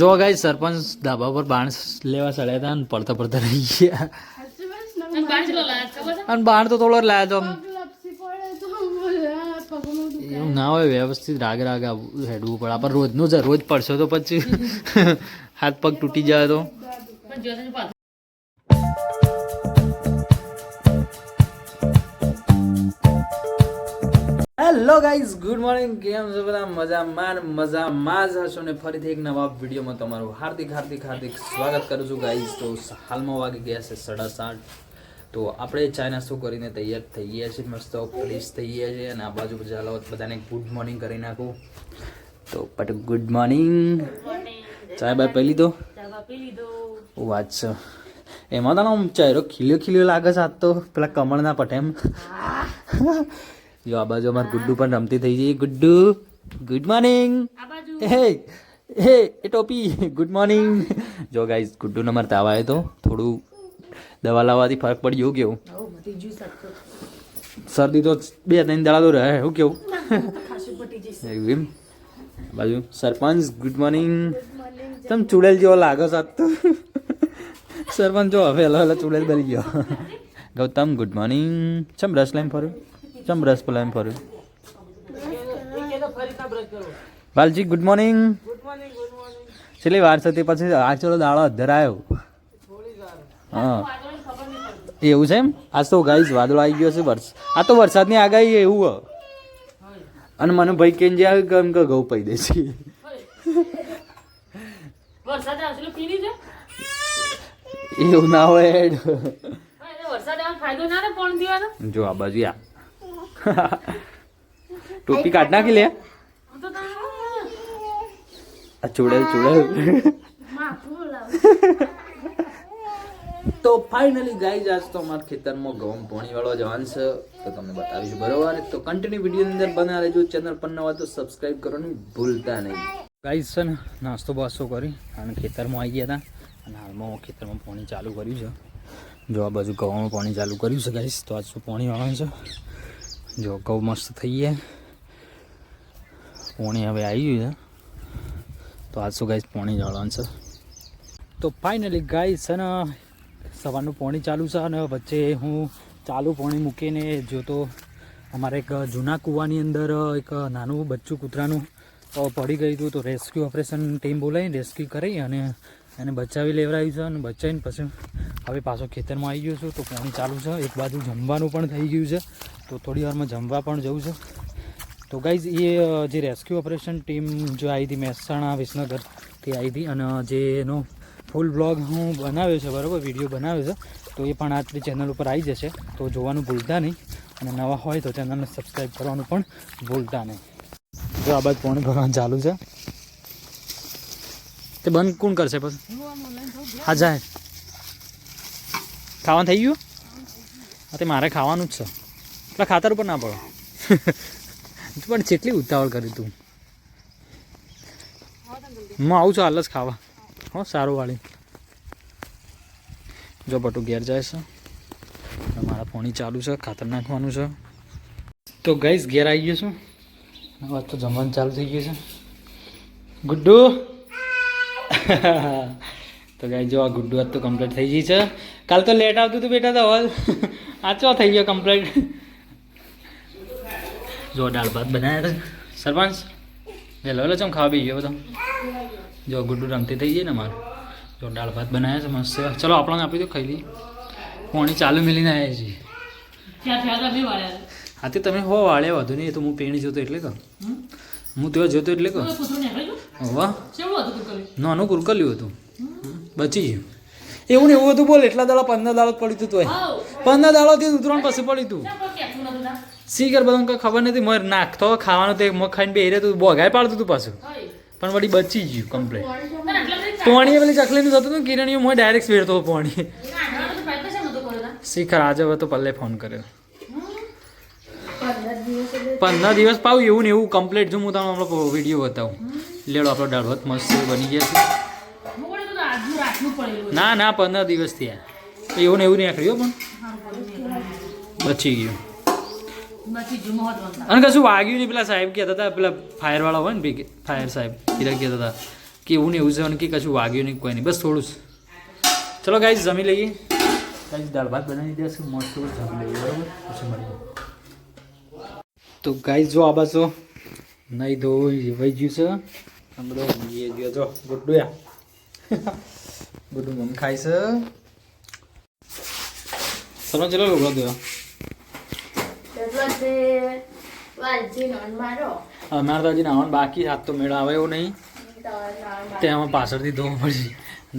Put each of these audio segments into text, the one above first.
જો ગાઈ સરપંચ ધાબા પર બાણ લેવા ચડ્યા હતા અને પડતા પડતા રહી ગયા. અને બાણ તો થોડો જ લાયા તો. એવું ના હોય વ્યવસ્થિત રાગ રાગ આવું હેડવું પડે. આપણે રોજનું જ રોજ પડશો તો પછી હાથ પગ તૂટી જાય તો. હેલો ગાઈઝ ગુડ મોર્નિંગ કેમ છો બધા? મજામાં મજા મજામાં જ હશો ને ફરીથી એક નવા વિડીયોમાં તમારું હાર્દિક હાર્દિક હાર્દિક સ્વાગત કરું છું ગાઈઝ તો હાલમાં વાગી ગયા છે સાડા સાત. તો આપણે ચાઇના શું કરીને તૈયાર થઈ ગયા છીએ? મસ્ત ફ્રેશ થઈ ગયા છે અને આ બાજુ ચાલો બધાને ગુડ મોર્નિંગ કરી નાખું. તો બટ ગુડ મોર્નિંગ ચાય બાય પી લીધો? વાત છે. એમાં તો આમ ચહેરો ખીલ્યો ખીલ્યો લાગે છે આજ તો. પેલા કમળના પટેમ. જો આ બાજુ અમારે ગુડ્ડુ પણ રમતી થઈ ગઈ ગુડ્ડુ ગુડ મોર્નિંગ. હે હે એ ટોપી. Good morning. જો ગાઈઝ ગુડ્ડુને અમારે તાવ આવ્યો તો થોડું દવા લાવવાથી ફરક પડ્યો કેવું શરદી તો બે ત્રણ દાડા તો રહે એવું કેવું? એમ બાજુ સરપંચ ગુડ મોર્નિંગ. તમે ચૂડેલ જેવો લાગો સાત તો. સરપંચ જો હવે હલો હલો ચૂડેલ બની ગયો. Gautam good morning. ચમ બ્રશ લાઈન ફર્યું? ચમ બ્રશ લાઈન ફર્યું? વાલજી ગુડ મોર્નિંગ છેલ્લી વાર છે પછી આ ચલો દાડો અધર આવ્યો હા. એવું છે એમ? આજ તો ગાઈઝ વાદળો આવી ગયો છે વર્ષ. આ તો વરસાદની આગાહી એવું અને મને ભાઈ કેમ જાય કેમ કે ઘઉં પૈ દે છે. એવું ના હોય. આવે જો આ બાજુ આ. ટોપી કાઢ નાખી લે ચૂડેલ ચૂડેલ તો ફાઇનલી ગાઈઝ આજ તો અમારા ખેતરમાં ઘઉં પોણી વાળો જવાન છે તો તમને બતાવીશું બરોબર તો કન્ટિન્યુ વીડિયો અંદર બના રહેજો ચેનલ પર નવા તો સબસ્ક્રાઇબ કરવાનું ભૂલતા નહીં ગાઈઝ છે ને નાસ્તો બાસ્તો કરી અને ખેતરમાં આવી ગયા હતા અને હાલમાં ખેતરમાં પાણી ચાલુ કર્યું છે જો આ બાજુ ઘઉંમાં પાણી ચાલુ કર્યું છે ગાઈઝ તો આજ શું પાણી વાળવાનું છે જો ઘઉં મસ્ત થઈ ગયા. પોણી હવે આવી ગયું છે. તો આજ શું ગાઈઝ પોણી વાળવાનું છે. તો ફાઇનલી ગાઈઝ છે ને, સવારનું પોણી ચાલુ છે અને વચ્ચે હું ચાલુ પોણી મૂકીને જોતો અમારે એક જૂના કૂવાની અંદર એક નાનું બચ્ચું કૂતરાનું પડી ગયું હતું. તો રેસ્ક્યુ ઓપરેશન ટીમ બોલાવીને રેસ્ક્યુ કરી અને એને બચાવી લેવડાવ્યું છે અને બચાવીને પછી હવે પાછો ખેતરમાં આવી ગયો છું. તો પાણી ચાલુ છે. એક બાજુ જમવાનું પણ થઈ ગયું છે. તો થોડી વારમાં જમવા પણ જવું છે. તો ગાઈઝ એ જે રેસ્ક્યુ ઓપરેશન ટીમ જો આવી હતી મહેસાણા વિસનગરથી આવી હતી અને જે એનો ફૂલ બ્લોગ હું બનાવ્યો છે, બરાબર વીડિયો બનાવ્યો છે, તો એ પણ આપણી ચેનલ ઉપર આવી જશે. તો જોવાનું ભૂલતા નહીં અને નવા હોય તો ચેનલને સબસ્ક્રાઈબ કરવાનું પણ ભૂલતા નહીં. જો આ બાદ પોણી ભરવાનું ચાલુ છે. તે બંધ કોણ કરશે પછી? હા, જાય. ખાવાનું થઈ ગયું? હા, તે મારે ખાવાનું જ છે. પેલા ખાતર ઉપર ના પડો. પણ જેટલી ઉતાવળ કરી તું. હું આવું છું, હાલ જ ખાવા. હો, સારું વાળી. જો બટુ ઘેર જાય છે. મારા પોણી ચાલુ છે, ખાતર નાખવાનું છે. તો ગઈશ ઘેર આવી ગયો છું. હવે તો જમવાનું ચાલુ થઈ ગયું છે. ગુડ્ડુ. તો ગાઈ જો આ ગુડ્ડુ આજ તો કમ્પ્લીટ થઈ ગઈ છે. કાલ તો લેટ આવતું હતું બેટા તો હવે આ ચો થઈ ગયો કમ્પ્લીટ જો દાળ ભાત બનાવ્યા હતા સરપંચ વહેલો લો ચમ ખાવા બી ગયો બધો. જો ગુડ્ડુ રમતી થઈ જાય ને મારું જો દાળ ભાત બનાવ્યા છે મસ્ત ચલો આપણને આપી દો ખાઈ લઈએ. પોણી ચાલુ મિલીને આવ્યા છીએ. આથી તમે હો વાળે વધુ નહીં તો હું પેણી જોતો એટલે કહું. હું તેઓ જોતો એટલે કહું. વાહ. નાનું કુરકલ્યું હતું. બચી ગયું. એવું ને એવું હતું બોલ એટલા દાડા પંદર દાડો પડ્યું હતું તોય. પંદર દાડાથી ઉતરણ પછી પડ્યું હતું ના શીખર બધું કંઈ ખબર નથી મારે નાખતો ખાવાનું તે મગ ખાઈને બે તું બોગાય પાડતું હતું પાછું. પણ વળી બચી ગયું કમ્પ્લેટ પોણીએ પેલી ચકલીનું થતું હતું કિરણીઓ મોય ડાયરેક્ટ વેરતો તો પોણી તા? શીખર આજે હવે તો પલ્લે ફોન કર્યો. પંદર દિવસ પાવ એવું ને એવું કમ્પ્લીટ જો હું તમને આપણો વીડિયો બતાવું. લેડો આપણો દાળભાત મસ્ત બની ગયા છે. તો ના ના પંદર દિવસ થયા. એવું ને એવું નહીં આખડ્યું પણ. બચી ગયું. અને કશું વાગ્યું નહીં. પેલા સાહેબ કહેતા હતા પેલા ફાયરવાળા હોય ને ભેગે ફાયર સાહેબ હીરા કહેતા હતા કે એવું ને એવું છે કે કશું વાગ્યું નહીં કોઈ નહીં. બસ થોડું જ. ચલો ગાઈઝ જમી લઈએ. ગાઈઝ દાળ ભાત બનાવી દેશે મસ્ત જમી લઈએ બરાબર? પછી મળીએ. તો ગાઈઝ જો આ બાજુ નહીં ધોઈ વહી ગયું છે. આ બધો એ ગયો. જો ગુડ્ડુયા ગુડ્ડુ મમ ખાય છે. તમે ચલો લુગડો દો એટલે વાલજી નોન મારો અમારે તો હજી નાવાનું બાકી હાથ તો મેળો આવે એવું નહીં. તેમાં પાછળથી ધોવા પડશે.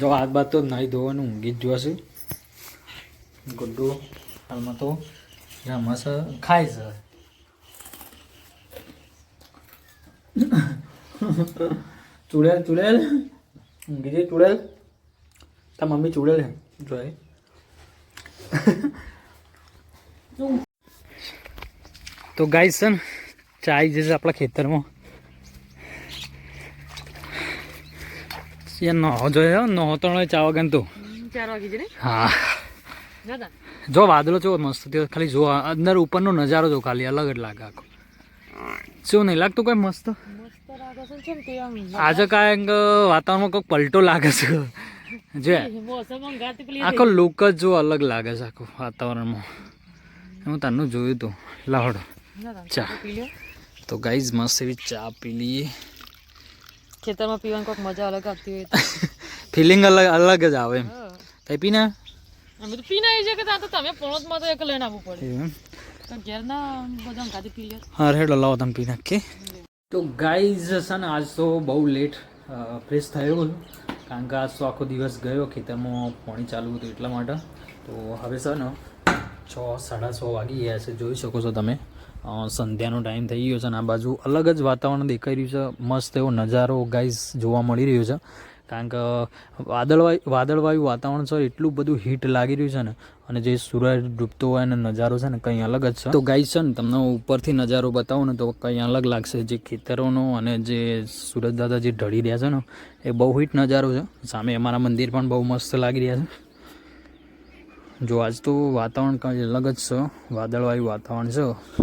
જો હાથ બાદ તો નહીં ધોવાનું ઊંઘી જ જોશે ગુડ્ડુ હાલમાં તો રમસ ખાય છે. ચૂડેલ ચૂડેલ. ઊંઘી જઈ ચૂડેલ. તાર મમ્મી ચૂડેલ છે. જોઈ. તો ગાય છે ને ચાઈ જશે આપણા ખેતરમાં. એ નહો જોયો? નહો ત્રણ ચા વાગે તો હા. જો વાદળો જો મસ્ત થયો ખાલી જો અંદર ઉપરનો નજારો જો ખાલી અલગ જ લાગે આખો. શું નહીં લાગતું કઈ મસ્ત? આજે કાંઈક વાતાવરણમાં કોઈ પલટો લાગે છે. જે આખો લુક જ જો અલગ લાગે છે આખું વાતાવરણમાં. હું તનું જોયું હતું દાદા ચા પી લ્યો તો ગાઈઝ મસ્ત એવી ચા પી લઈએ ખેતરમાં પીવાની કોઈક મજા અલગ આવતી હોય તો ફિલિંગ અલગ અલગ જ આવે એમ હા. થઈ પીને અમે તો પી ના છે કે ત્યાં તો તમે પોણતમાં તો એક લઈને આવવું પડે એમ તો ઘેર ના બધા અંગાતી પી લ્યો હા રેડો લાવો તમે પી નાખીએ તો ગાઈઝ છે ને આજ તો બહુ લેટ ફ્રેશ થયો છું કારણ કે આજ તો આખો દિવસ ગયો ખેતરમાં પાણી ચાલુ હતું એટલા માટે। તો હવે છે ને છ સાડા છ વાગી ગયા છે જોઈ શકો છો તમે। અ, સંધ્યાનો ટાઈમ થઈ ગયો છે અને આ બાજુ અલગ જ વાતાવરણ દેખાઈ રહ્યું છે. મસ્ત એવો નજારો ગાઈઝ જોવા મળી રહ્યો છે. કારણ કે વાદળવાયુ વાદળવાયુ વાતાવરણ છે, એટલું બધું હીટ લાગી રહ્યું છે ને, અને જે સૂરજ ડૂબતો હોય અને નજારો છે ને, કંઈ અલગ જ છે. તો ગાઈઝ છે ને, તમને ઉપરથી નજારો બતાવો ને, તો કંઈ અલગ લાગશે. જે ખેતરોનો અને જે સૂરજ દાદા જે ઢળી રહ્યા છે ને, એ બહુ હિટ નજારો છે. સામે અમારા મંદિર પણ બહુ મસ્ત લાગી રહ્યા છે. જો આજ તો વાતાવરણ કંઈ અલગ જ છે. વાદળવાયુ વાતાવરણ છે.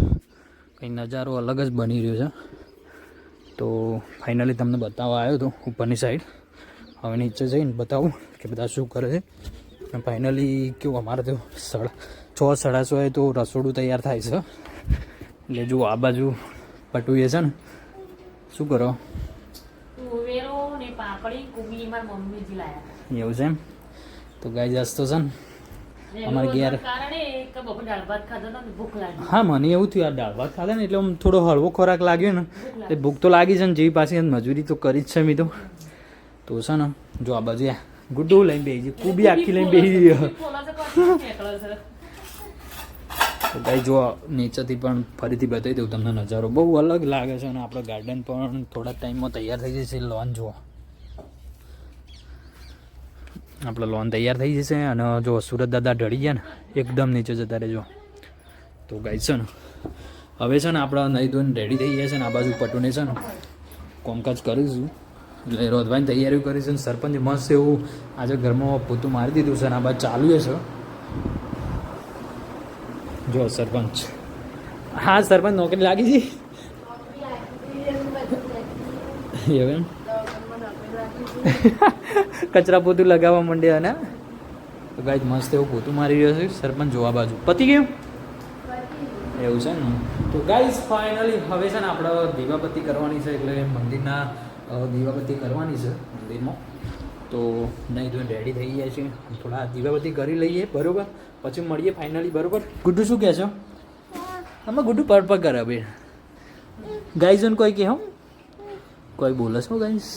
કંઈ નજારો અલગ જ બની રહ્યો છે. તો ફાઇનલી તમને બતાવવા આવ્યો હતો ઉપરની સાઈડ હવે નીચે જઈને બતાવું કે બધા શું કરે છે. અને ફાઇનલી કેવું અમારે તો સાડા છ સાડા છો એ તો રસોડું તૈયાર થાય છે. એટલે જો આ બાજુ પટુએ છે ને શું કરો? એવું છે એમ? તો ગાય જસ્તો છે ને અમારે ઘેર હા મને એવું થયું આ દાળ ભાત ખાધા ને એટલે આમ થોડો હળવો ખોરાક લાગ્યો ને એટલે ભૂખ તો લાગી છે ને જેવી પાછી મજૂરી તો કરી જ છે મેં તો. તો છે ને જો આ બાજુ ગુડ્ડુ લઈને બેસી કુબી આખી લઈને બેસી તો ભાઈ જો નેચરથી પણ ફરીથી બતાવી દઉં તમને નજારો. બહુ અલગ લાગે છે અને આપણો ગાર્ડન પણ થોડા ટાઈમમાં તૈયાર થઈ જશે લોન જુઓ. આપણો લોન તૈયાર થઈ જશે અને જો સુરત દાદા ઢળી ગયા ને એકદમ નીચે જતા રહેજો. તો ગાઈ છે ને હવે છે ને આપણા નહીં ધોઈને રેડી થઈ ગયા છે ને આ બાજુ પટુને છે ને કોમકાજ કરીશું એટલે રોધવાની તૈયારીઓ કરીશું સરપંચ મસ્ત એવું આજે ઘરમાં પૂતું મારી દીધું છે અને આ બાજુ ચાલુ છે. જો સરપંચ. હા સરપંચ નોકરી લાગી છે. એવું કચરા પોતું લગાવવા માંડ્યા ને તો ગાય મસ્ત એવું પોતું મારી રહ્યો છે, સરપંચ જોવા બાજુ. પતી ગયું? એવું છે ને? તો ગાઈઝ ફાઇનલી હવે છે ને આપણે દીવાબત્તી કરવાની છે, એટલે મંદિરના દીવાબત્તી કરવાની છે મંદિરમાં. તો નહીં તો રેડી થઈ ગયા છે. થોડા દીવાબત્તી કરી લઈએ, બરોબર? પછી મળીએ ફાઇનલી બરોબર? ગુડ્ડુ શું કહે છો? આમાં ગુડ્ડુ પર પર કરે ભાઈ ગાઈઝ કોઈ કહે હમ કોઈ બોલે છો ગાઈઝ?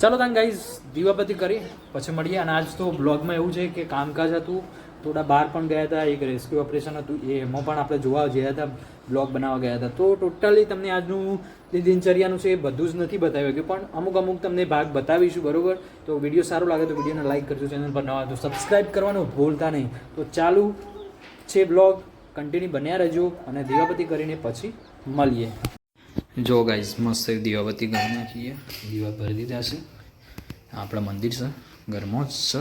ચાલો તાન ગાઈઝ દીવાબત્તી કરી, પછી મળીએ. અને આજ તો બ્લોગમાં એવું છે કે કામકાજ હતું, થોડા બહાર પણ ગયા હતા, એક રેસ્ક્યુ ઓપરેશન હતું, એ એમાં પણ આપણે જોવા ગયા હતા બ્લોગ બનાવવા ગયા હતા. તો ટોટલી તમને આજનું જે દિનચર્યાનું છે એ બધું જ નથી બતાવ્યું કે પણ અમુક અમુક તમને ભાગ બતાવીશું, બરાબર? તો વીડિયો સારો લાગે તો વિડીયોને લાઈક કરજો ચેનલ પર નવા તો સબસ્ક્રાઈબ કરવાનું ભૂલતા નહીં. તો ચાલુ છે બ્લોગ કન્ટિન્યુ બન્યા રહેજો અને દીવાપતિ કરીને પછી મળીએ. જો ગાઈઝ મસ્ત દીવાબત્તી ઘર નાખીએ. દીવા ભરી દીધા છે. આપણા મંદિર છે. ઘરમાં જ છે.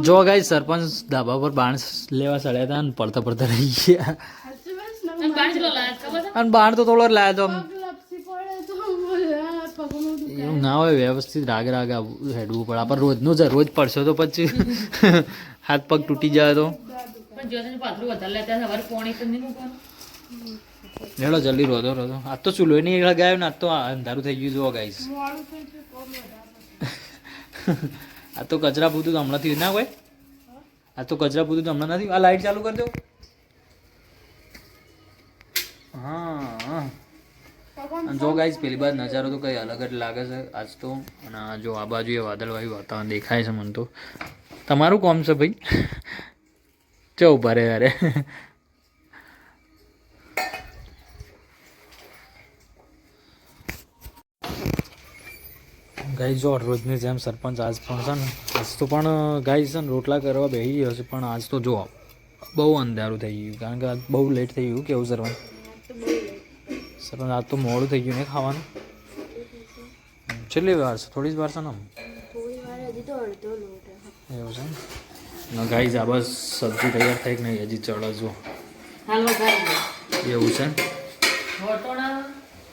જો ગાઈ સરપંચ ધાબા પર બાણ લેવા ચડ્યા હતા અને પડતા પડતા રહી ગયા. અને છે? બાણ તો થોડો જ લાયા તો એવું ના હોય વ્યવસ્થિત રાગ રાગ આવું હેડવું પડે. આપણે રોજનું જ રોજ પડશો તો પછી હાથ પગ તૂટી જાય તો. હેડો જલ્દી રોધો રોધો આજ તો ચૂલો નહીં લગાવ્યો ને આજ તો અંધારું થઈ ગયું, જુઓ ગાઈસ આ તો કચરા પૂતું તો હમણાંથી ના હોય? આ તો કચરા પૂતું તો હમણાં નથી? આ લાઈટ ચાલુ કરી દો. હા જો ગાઈસ પેલી બાદ નજારો તો કઈ અલગ જ લાગે છે આજ તો. અને જો, આ બાજુ એ વાદળવાયું વાતાવરણ દેખાય છે મને તો. તમારું કોમ છે ભાઈ? ચો, ઊભા રે યાર. ગાઈ જો રોજની જેમ સરપંચ આજ પણ છે ને આજ તો પણ ગાઈ છે ને રોટલા કરવા બેસી છે પણ આજ તો જો બહુ અંધારું થઈ ગયું કારણ કે આજ બહુ લેટ થઈ ગયું કેવું સરપંચ? સરપંચ આજ તો મોડું થઈ ગયું ને ખાવાનું? છેલ્લી વાર છે થોડી જ વાર છે ને. એવું છે ને? ગાઈ આ બસ સબ્જી તૈયાર થઈ કે નહીં હજી ચડે જો એવું છે વટોણા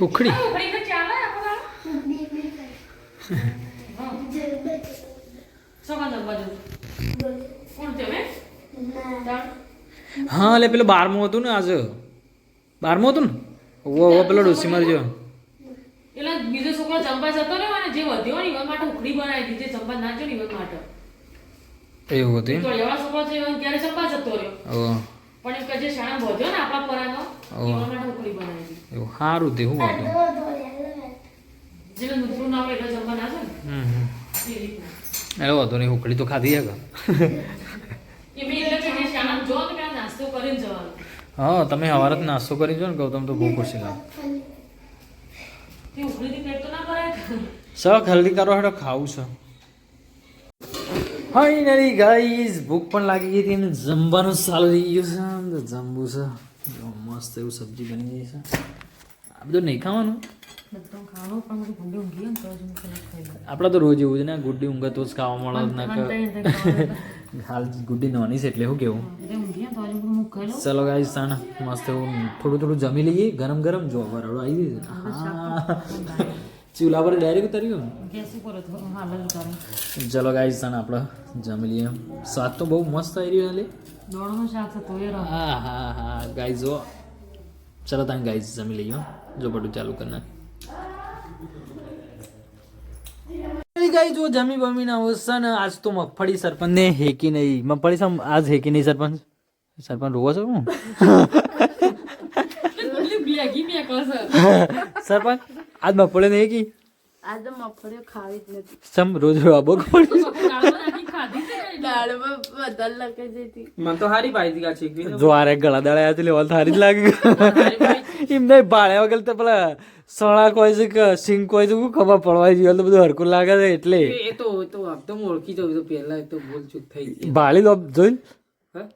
ઉખડી. હા એટલે પેલો બારમું હતું ને આજે. બારમું હતું ને? ઓ ઓ પેલો ડોસી મારજો. એટલે બીજો છોકરો ચંપા જતો ને અને જે વધ્યો ને માટે ઉખડી બનાવી દીધી ચંપા નાચ્યો ને માટે. એવું હતું તો એવા છોકરો છે ક્યારે ચંપા જતો રહ્યો? જે શાણા વધ્યો ને આપણા પરાનો. ઓહ. ઈવન ઉખડી બનાવી એવું સારું તે શું હતું. જેને નુતરું ના હોય એટલે ચંપા ના છે હમ હમ. ને એ રીતના. નહીં ઉખડી તો ખાધી હે હા તમે સવારે જ નાસ્તો કરી જો ને ગૌતમ તો બહુ ખુશી લાગે સક હલ્દી કરો હેડો ખાવું છે. ફાઇનલી ગાઈઝ ભૂખ પણ લાગી ગઈ હતી અને જમવાનું સારું થઈ ગયું છે. તો જમવું છે. જો મસ્ત એવું સબ્જી બની ગઈ છે. આ બધું નહીં ખાવાનું? આપણે તો રોજ એવું છે ને ગુડ્ડી ઊંઘે તો જ ખાવા મળે હાલ ગુડ્ડી નોની છે એટલે શું કેવું? ચલો ગાઈઝ તાણ મસ્ત એવું થોડું થોડું જમી લઈએ. ગરમ ગરમ જો વરડો આવી ગઈ છે. હા. ચૂલા પર ડાયરેક્ટ ઉતર્યું ગેસ ઉપર ચલો ગાઈઝ તાણ આપણે જમી લઈએ. સ્વાદ તો બહુ મસ્ત આવી રહ્યો લે દોડનું શાક હતું એ હા હા હા. ગાઈઝ જો. ચલો તાન ગાઈઝ જમી લઈએ. જો બધું ચાલુ કરી નાખ. ગાઈ જો જમી બમી ના છે ને આજ તો મગફળી સરપંચ ને હેકી નહીં. મગફળી સમ આજ હેકી નહીં સરપંચ. સરપંચ રોવો છો હું? સરપંચ? આજ મગફળી નહીં કી? આજ તો ખાવી જ નથી. સમ રોજ રોવા પડી ખાધી છે. ને દાળમાં વધારે લખી દીધી મને તો હારી પાઈ હતી કાચી એકવી જો આરે ગળા દાડા હતી લેવલ થારી જ લાગે એમ નહીં ભાળ્યા વગર તો પેલા સણા કોઈ છે કે સિંગ કોઈ છે ખબર પડવા જોઈએ તો બધું હરકું લાગે છે એટલે. એ તો તો આમ તો ઓળખી તો પહેલા તો ભૂલ ચૂક થઈ ગઈ. ભાળી લો જોઈ હા?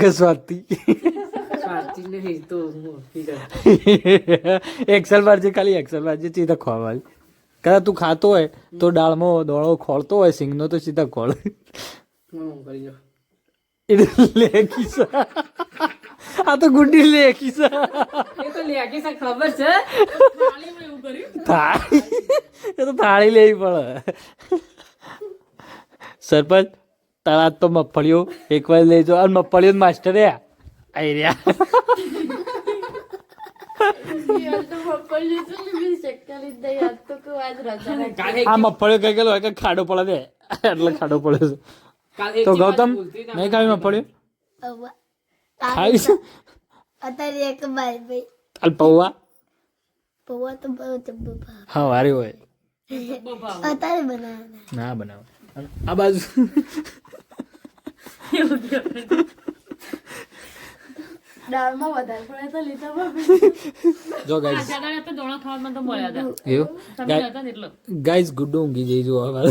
ગસવાતી એક્સેલ બાર ખાલી એક્સેલ બાર જે સીધા ખોળવાળી કદાચ તું ખાતો હોય તો દાળમાં દોળો ખોળતો હોય સિંગનો તો સીધા ખોળ. આ તો ગુડી લે કિસા ખબર છે. થાળી. એ તો થાળી લેવી પડે. સરપંચ તારા તો મગફળીઓ એક વાર લેજો અને મગફળીઓ માસ્ટર આઈ રહ્યા આ મગફળીઓ કઈ ગયેલો? કે ખાડો પડે દે એટલે ખાડો પડે છે. તો ગૌતમ નહીં ખાવી મગફળીઓ હવે અત્યારે એક બાય ભાઈ. હાલ પૌવા? પૌવા તો બહુ જબ્બો હા વારી હોય. અત્યારે બનાવવાના. ના બનાવે. આ બાજુ દાળમાં વધારે પડે તો લીધા ભાભી જો ગાઈસ ગાઈઝ જગાડે તો દોણા ખાવામાં તો મળ્યા હતા. એવું? તમે હતા ને એટલે. ગાઈઝ ગુડ્ડો ઊંઘી જઈ જો હવે.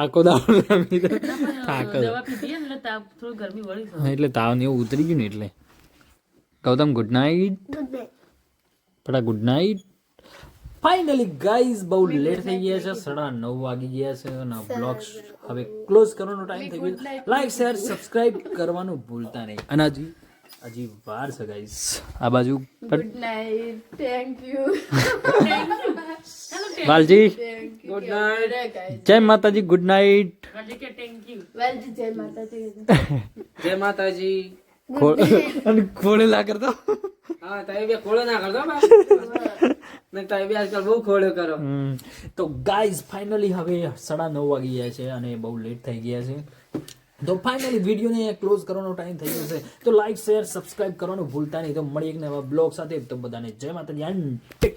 આખો દાડો રમી થાક દવા પીધી એટલે તાપ થોડી ગરમી વળી એટલે તાવ ને એવું ઉતરી ગયું ને એટલે. ગૌતમ ગુડ નાઇટ પડા ગુડ નાઇટ ફાઇનલી ગાઈઝ બહુ લેટ થઈ ગયા છે. સાડા નવ વાગી ગયા છે અને બ્લોગ્સ હવે ક્લોઝ કરવાનો ટાઈમ થઈ ગયો. લાઈક શેર સબસ્ક્રાઇબ કરવાનું ભૂલતા નહીં. અને હજી હજી વાર છે ગાઈઝ આ બાજુ good night thank you Valji good night જય માતાજી ગુડ નાઇટ વાલજી કે થેન્ક યુ વાલજી જય માતાજી. જય માતાજી. અને ખોળે લા કરતો? હા તમે બે ખોળો ના કરતો ને આજકાલ બહુ ખોળો કરો. તો ગાઈઝ ફાઇનલી હવે સાડા નવ વાગી ગયા છે અને બહુ લેટ થઈ ગયા છે. તો ફાઇનલી વિડીયોને ક્લોઝ કરવાનો ટાઈમ થઈ ગયો તો લાઈક શેર સબસ્ક્રાઇબ કરવાનું ભૂલતા નહીં. તો મળી એક નવા બ્લોગ સાથે. તો બધાને જય માતાજી.